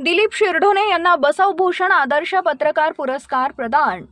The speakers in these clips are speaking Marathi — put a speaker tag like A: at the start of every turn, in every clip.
A: दिलीप शिरढोणे यांना बसवभूषण आदर्श पत्रकार पुरस्कार प्रदान.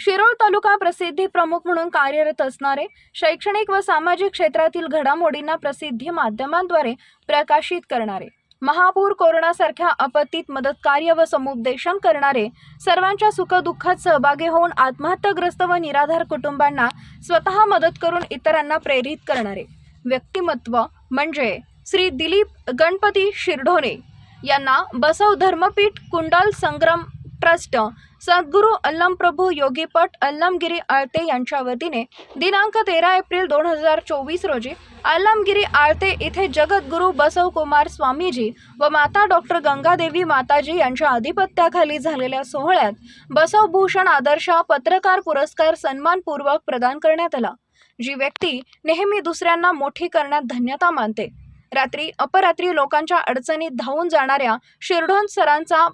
A: शिरोळ तालुका प्रसिद्धी प्रमुख म्हणून कार्यरत असणारे शैक्षणिक व सामाजिक क्षेत्रातील घडामोडींना प्रसिद्धी माध्यमांद्वारे प्रकाशित करणारे महापूर कोरोनासारख्या आपत्तीत मदतकार्य व समुपदेशन करणारे सर्वांच्या सुखदुःखात सहभागी होऊन आत्महत्याग्रस्त व निराधार कुटुंबांना स्वतः मदत करून इतरांना प्रेरित करणारे व्यक्तिमत्व म्हणजे श्री दिलीप गणपती शिरढोणे यांना बसव धर्मपीठ कुंडल संग्राम ट्रस्ट सद्गुरू अल्लमप्रभू योगीपट अल्लमगिरी आळते यांच्या वतीने दिनांक तेरा एप्रिल दोन हजार चोवीस रोजी अल्लमगिरी आळते इथे जगद्गुरू बसव कुमार स्वामीजी व माता डॉक्टर गंगादेवी माताजी यांच्या अधिपत्याखाली झालेल्या सोहळ्यात बसवभूषण आदर्श पत्रकार पुरस्कार सन्मानपूर्वक प्रदान करण्यात आला. जी व्यक्ती नेहमी दुसऱ्यांना मोठी करण्यात धन्यता मानते रात्री अपरात्री लोकांच्या अडचणीत धावून जाणाऱ्या शिरढोण सरांचा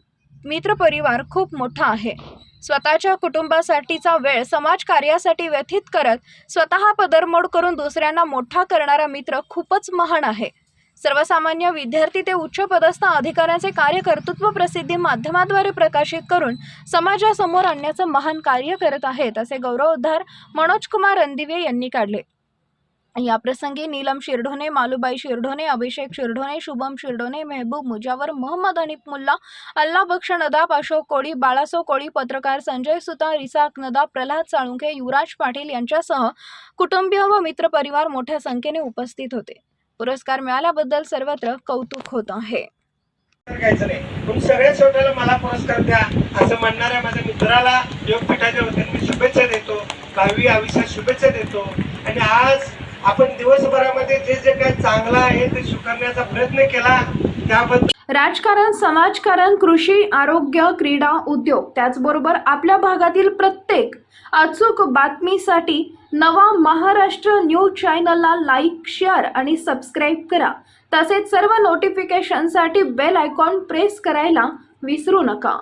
A: मित्रपरिवार खूप मोठा आहे. स्वतःच्या कुटुंबासाठीचा वेळ समाजकार्यासाठी व्यथित करत स्वतः पदरमोड करून दुसऱ्यांना मोठा करणारा मित्र खूपच महान आहे. सर्वसामान्य विद्यार्थी ते उच्च पदस्थ अधिकाऱ्यांचे कार्यकर्तृत्व प्रसिद्धी माध्यमाद्वारे प्रकाशित करून समाजासमोर आणण्याचं महान कार्य करत आहेत असे गौरवोद्धार मनोज कुमार रणदिवे यांनी काढले. या प्रसंगी नीलम शिरढोणे मालुबाई शिरढोणे अभिषेक शिरढोणे शुभम शिरढोणे मेहबूब मुजावर मोहम्मद अनिप मुल्ला अल्ला बक्ष नदाब अशोक कोळी बाळासो कोळी पत्रकार संजय सुतार इसाक नदाब प्रल्हाद साळुंखे युवराज पाटील यांच्यासह कुटुंबीय व मित्रपरिवार मोठ्या संख्येने उपस्थित होते. पुरस्कार मिळाल्याबद्दल सर्वत्र कौतुक होत आहे.
B: सगळ्या शेवटाला मला पुरस्कार द्या. असं म्हणणाऱ्या माझ्या मित्राला योगपीठाच्या वतीने मी शुभेच्छा देतो. भावी आयुष्यात शुभेच्छा देतो. आणि आज आपण दिवसभरामध्ये जे जे काय चांगलं आहे ते स्वीकारण्याचा प्रयत्न केला त्याबद्दल
A: राजकारण समाजकारण कृषी आरोग्य क्रीडा उद्योग त्याचबरोबर आपल्या भागातील प्रत्येक अचूक बातमीसाठी नवा महाराष्ट्र न्यूज चॅनलला लाईक शेअर आणि सबस्क्राईब करा. तसेच सर्व नोटिफिकेशनसाठी बेल आयकॉन प्रेस करायला विसरू नका.